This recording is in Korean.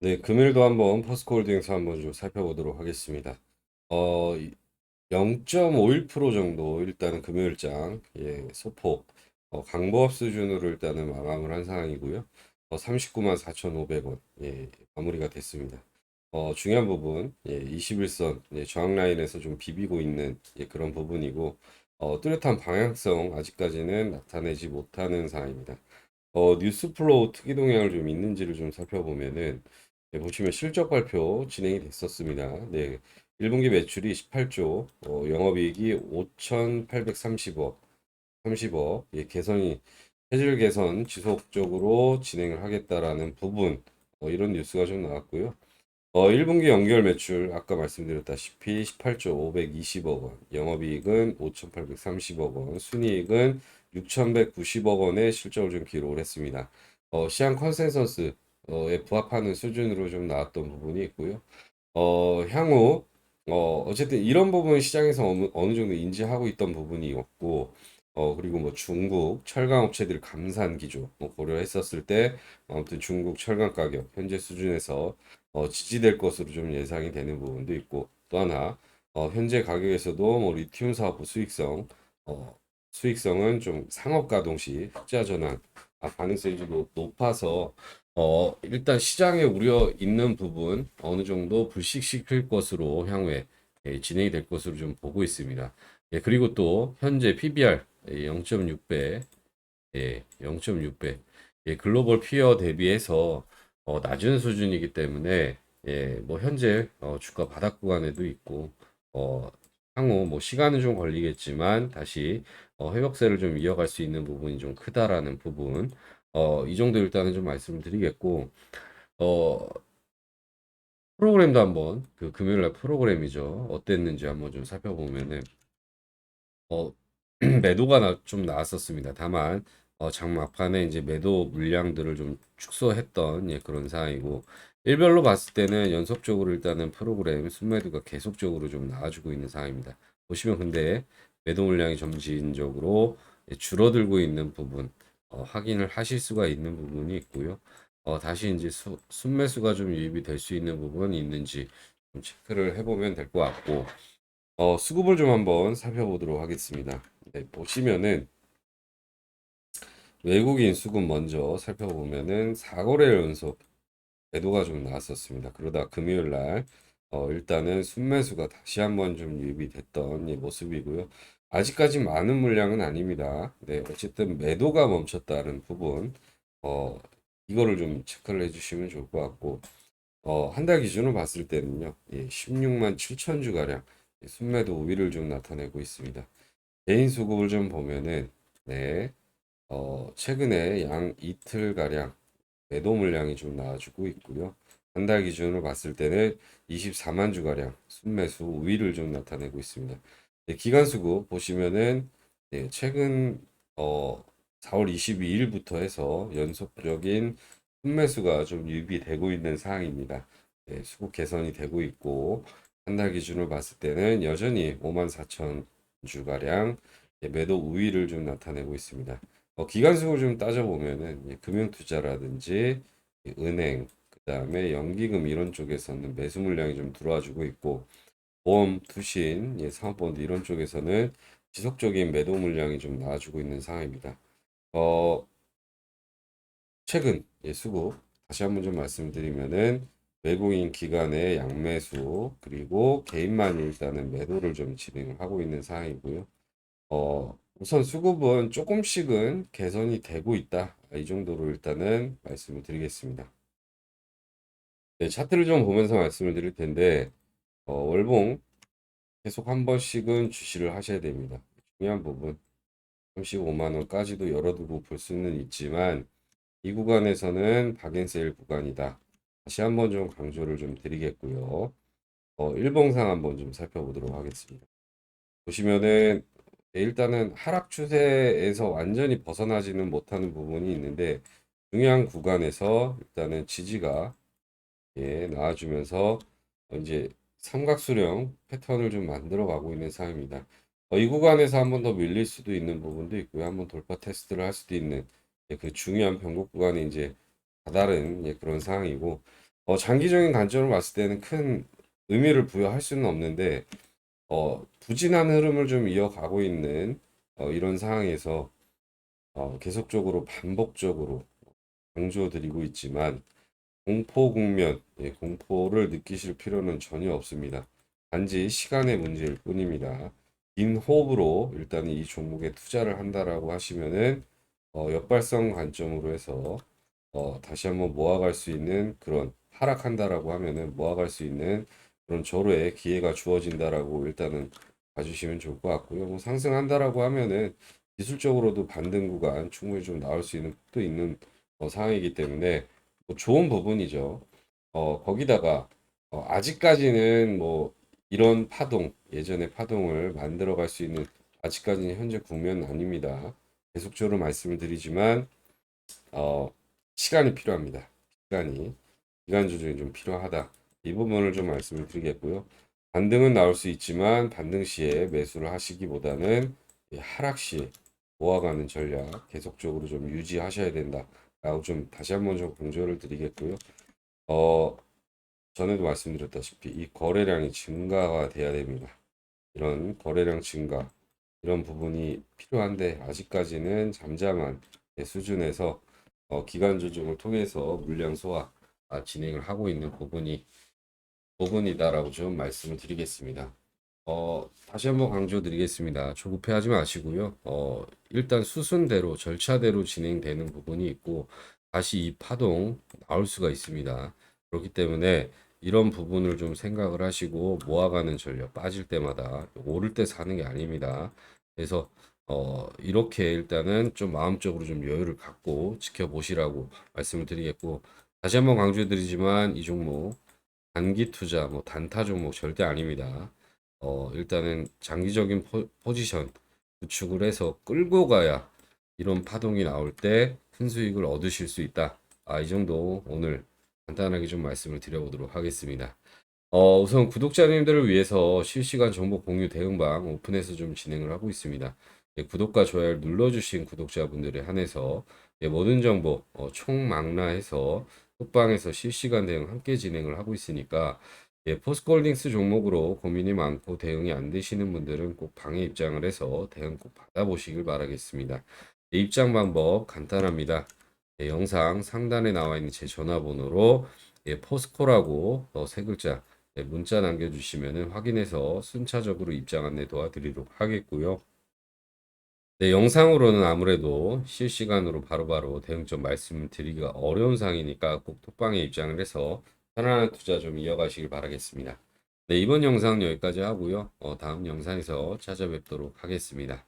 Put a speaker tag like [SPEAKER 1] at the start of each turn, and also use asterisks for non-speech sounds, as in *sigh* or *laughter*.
[SPEAKER 1] 네, 금일도 한번 퍼스코홀딩스 한번 좀 살펴보도록 하겠습니다. 어, 0.51% 정도 일단은 금요일장 예, 소폭 어, 강보합 수준으로 일단은 마감을 한 상황이고요. 어, 39만 4,500원 예, 마무리가 됐습니다. 어, 중요한 부분 예, 21선 예, 저항 라인에서 좀 비비고 있는 예, 그런 부분이고 어, 뚜렷한 방향성 아직까지는 나타내지 못하는 상황입니다. 어, 뉴스 플로우 특이 동향을 좀 있는지를 좀 살펴보면은 네, 보시면 실적 발표 진행이 됐었습니다. 네, 1분기 매출이 18조, 어, 영업이익이 5,830억, 30억, 예, 개선이 체질 개선 지속적으로 진행을 하겠다라는 부분, 어, 이런 뉴스가 좀 나왔고요. 어, 1분기 연결 매출 아까 말씀드렸다시피 18조 520억 원, 영업이익은 5,830억 원, 순이익은 6,190억 원의 실적을 좀 기록을 했습니다. 어, 시장 컨센서스 에 부합하는 수준으로 좀 나왔던 부분이 있고요. 어, 향후 어, 어쨌든 이런 부분 시장에서 어느, 어느 정도 인지하고 있던 부분이었고 어, 그리고 뭐 중국 철강 업체들 감산 기조 뭐 고려했었을 때 아무튼 중국 철강 가격 현재 수준에서 어, 지지될 것으로 좀 예상이 되는 부분도 있고 또 하나 어, 현재 가격에서도 뭐 리튬 사업 수익성 어, 수익성은 좀 상업 가동 시 흑자 전환 아, 가능성이 좀 높- 높아서 어, 일단 시장에 우려 있는 부분 어느 정도 불식시킬 것으로 향후에 예, 진행이 될 것으로 좀 보고 있습니다. 예, 그리고 또 현재 PBR 0.6배, 예, 0.6배, 예, 글로벌 피어 대비해서 어, 낮은 수준이기 때문에 예, 뭐 현재 어, 주가 바닥 구간에도 있고 어, 향후 뭐 시간은 좀 걸리겠지만 다시 어, 회복세를 좀 이어갈 수 있는 부분이 좀 크다라는 부분 어, 이 정도 일단은 좀 말씀을 드리겠고, 어, 프로그램도 한번, 그 금요일 날 프로그램이죠. 어땠는지 한번 좀 살펴보면은, 어, *clears throat* 매도가 나, 좀 나왔었습니다. 다만, 어, 장 막판에 이제 매도 물량들을 좀 축소했던 예, 그런 상황이고, 일별로 봤을 때는 연속적으로 일단은 프로그램 순매도가 계속적으로 좀 나와주고 있는 상황입니다. 보시면 근데 매도 물량이 점진적으로 예, 줄어들고 있는 부분, 어, 확인을 하실 수가 있는 부분이 있고요. 어, 다시 이제 수, 순매수가 좀 유입이 될 수 있는 부분이 있는지 좀 체크를 해보면 될 것 같고, 어, 수급을 좀 한번 살펴보도록 하겠습니다. 네, 보시면은 외국인 수급 먼저 살펴보면은 4거래 연속 매도가 좀 나왔었습니다. 그러다 금요일 날 어, 일단은 순매수가 다시 한번 좀 유입이 됐던 이 모습이고요. 아직까지 많은 물량은 아닙니다. 네, 어쨌든 매도가 멈췄다는 부분, 어, 이거를 좀 체크를 해주시면 좋을 것 같고, 어, 한 달 기준으로 봤을 때는요, 예, 16만 7천 주 가량 순매도 우위를 좀 나타내고 있습니다. 개인 수급을 좀 보면은, 네, 어, 최근에 양 이틀 가량 매도 물량이 좀 나와주고 있고요. 한 달 기준으로 봤을 때는 24만 주가량 순매수 우위를 좀 나타내고 있습니다. 네, 기간 수급 보시면은 네, 최근 어, 4월 22일부터 해서 연속적인 순매수가 좀 유입이 되고 있는 상황입니다. 네, 수급 개선이 되고 있고 한 달 기준으로 봤을 때는 여전히 5만 4천 주가량 예, 매도 우위를 좀 나타내고 있습니다. 어, 기간수를 좀 따져보면은 예, 금융투자라든지 이 은행, 그 다음에 연기금 이런 쪽에서는 매수 물량이 좀 들어와주고 있고 보험, 투신, 예, 상업본드 이런 쪽에서는 지속적인 매도 물량이 좀 나와주고 있는 상황입니다. 어, 최근 예, 수급 다시 한번 좀 말씀드리면은 외국인 기관의 양매수 그리고 개인만이 일단은 매도를 좀 진행을 하고 있는 상황이고요. 어, 우선 수급은 조금씩은 개선이 되고 있다. 이 정도로 일단은 말씀을 드리겠습니다. 네, 차트를 좀 보면서 말씀을 드릴 텐데, 어, 월봉 계속 한 번씩은 주시를 하셔야 됩니다. 중요한 부분. 35만 원까지도 열어두고 볼 수는 있지만, 이 구간에서는 박앤세일 구간이다. 다시 한번 좀 강조를 좀 드리겠고요. 어, 일봉상 한번 좀 살펴보도록 하겠습니다. 보시면은 네, 일단은 하락 추세에서 완전히 벗어나지는 못하는 부분이 있는데 중요한 구간에서 일단은 지지가 예, 나와주면서 어, 이제 삼각수령 패턴을 좀 만들어 가고 있는 상황입니다. 어, 이 구간에서 한 번 더 밀릴 수도 있는 부분도 있고요. 한 번 돌파 테스트를 할 수도 있는 예, 그 중요한 변곡 구간이 이제 다다른 예, 그런 상황이고 어, 장기적인 관점으로 봤을 때는 큰 의미를 부여할 수는 없는데 어, 부진한 흐름을 좀 이어가고 있는 어, 이런 상황에서 어, 계속적으로 반복적으로 강조드리고 있지만 공포 국면, 예, 공포를 느끼실 필요는 전혀 없습니다. 단지 시간의 문제일 뿐입니다. 긴 호흡으로 일단 이 종목에 투자를 한다라고 하시면은 어, 역발성 관점으로 해서 어, 다시 한번 모아갈 수 있는 그런 하락한다라고 하면은 모아갈 수 있는 그런 절호의 기회가 주어진다라고 일단은 봐주시면 좋을 것 같고요. 뭐 상승한다라고 하면은 기술적으로도 반등 구간 충분히 좀 나올 수 있는 또 있는 어, 상황이기 때문에 뭐 좋은 부분이죠. 어, 거기다가 어, 아직까지는 뭐 이런 파동, 예전의 파동을 만들어 갈 수 있는 아직까지는 현재 국면은 아닙니다. 계속적으로 말씀을 드리지만 어, 시간이 필요합니다. 시간이 기간 조정이 좀 필요하다. 이 부분을 좀 말씀을 드리겠고요. 반등은 나올 수 있지만 반등 시에 매수를 하시기보다는 이 하락 시에 모아가는 전략 계속적으로 좀 유지하셔야 된다 라고 좀 다시 한번 좀 강조를 드리겠고요. 어, 전에도 말씀드렸다시피 이 거래량이 증가가 돼야 됩니다. 이런 거래량 증가 이런 부분이 필요한데 아직까지는 잠잠한 수준에서 어, 기간 조정을 통해서 물량 소화 아, 진행을 하고 있는 부분이 부분이다라고 좀 말씀을 드리겠습니다. 어, 다시 한번 강조드리겠습니다. 조급해하지 마시고요. 어, 일단 수순대로 절차대로 진행되는 부분이 있고 다시 이 파동 나올 수가 있습니다. 그렇기 때문에 이런 부분을 좀 생각을 하시고 모아가는 전략 빠질 때마다 오를 때 사는 게 아닙니다. 그래서 어, 이렇게 일단은 좀 마음적으로 좀 여유를 갖고 지켜보시라고 말씀을 드리겠고 다시 한번 강조드리지만 이 종목 단기 투자 뭐 단타 종목 절대 아닙니다. 어, 일단은 장기적인 포, 포지션 구축을 해서 끌고 가야 이런 파동이 나올 때 큰 수익을 얻으실 수 있다. 아, 이 정도 오늘 간단하게 좀 말씀을 드려보도록 하겠습니다. 어, 우선 구독자님들을 위해서 실시간 정보 공유 대응방 오픈해서 좀 진행을 하고 있습니다. 예, 구독과 좋아요를 눌러주신 구독자분들에 한해서 예, 모든 정보 어, 총망라해서 톡방에서 실시간 대응 함께 진행을 하고 있으니까 예, 포스코홀딩스 종목으로 고민이 많고 대응이 안 되시는 분들은 꼭 방에 입장을 해서 대응 꼭 받아보시길 바라겠습니다. 예, 입장 방법 간단합니다. 예, 영상 상단에 나와 있는 제 전화번호로 예, 포스코라고 어, 세 글자 예, 문자 남겨주시면 확인해서 순차적으로 입장 안내 도와드리도록 하겠고요. 네, 영상으로는 아무래도 실시간으로 바로바로 대응점 말씀을 드리기가 어려운 상황이니까 꼭 톡방에 입장을 해서 편안한 투자 좀 이어가시길 바라겠습니다. 네, 이번 영상 여기까지 하고요. 어, 다음 영상에서 찾아뵙도록 하겠습니다.